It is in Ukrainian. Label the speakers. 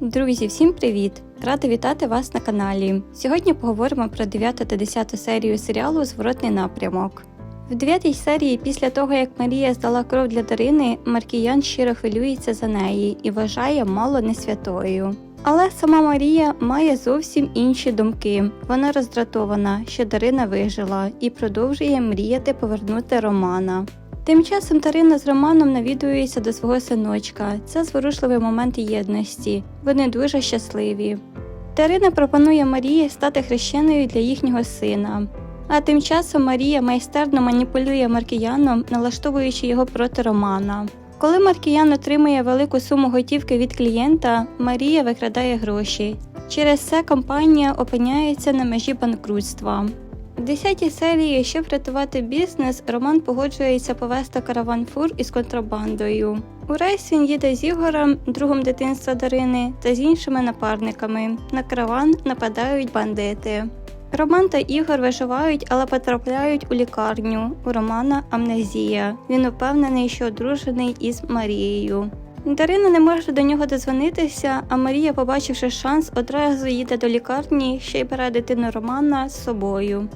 Speaker 1: Друзі, всім привіт! Рада вітати вас на каналі. Сьогодні поговоримо про 9 та 10 серію серіалу Зворотний напрямок. В 9 серії, після того як Марія здала кров для Дарини, Маркіян щиро хвилюється за неї і вважає мало не святою. Але сама Марія має зовсім інші думки. Вона роздратована, що Дарина вижила, і продовжує мріяти повернути Романа. Тим часом Тарина з Романом навідується до свого синочка. Це зворушливий момент єдності. Вони дуже щасливі. Тарина пропонує Марії стати хрещеною для їхнього сина. А тим часом Марія майстерно маніпулює Маркіяном, налаштовуючи його проти Романа. Коли Маркіян отримує велику суму готівки від клієнта, Марія викрадає гроші. Через це компанія опиняється на межі банкрутства. У 10 серії, щоб врятувати бізнес, Роман погоджується повести караван фур із контрабандою. У рейс він їде з Ігорем, другом дитинства Дарини, та з іншими напарниками. На караван нападають бандити. Роман та Ігор виживають, але потрапляють у лікарню. У Романа амнезія. Він упевнений, що одружений із Марією. Дарина не може до нього дозвонитися, а Марія, побачивши шанс, одразу їде до лікарні, ще й бере дитину Романа з собою.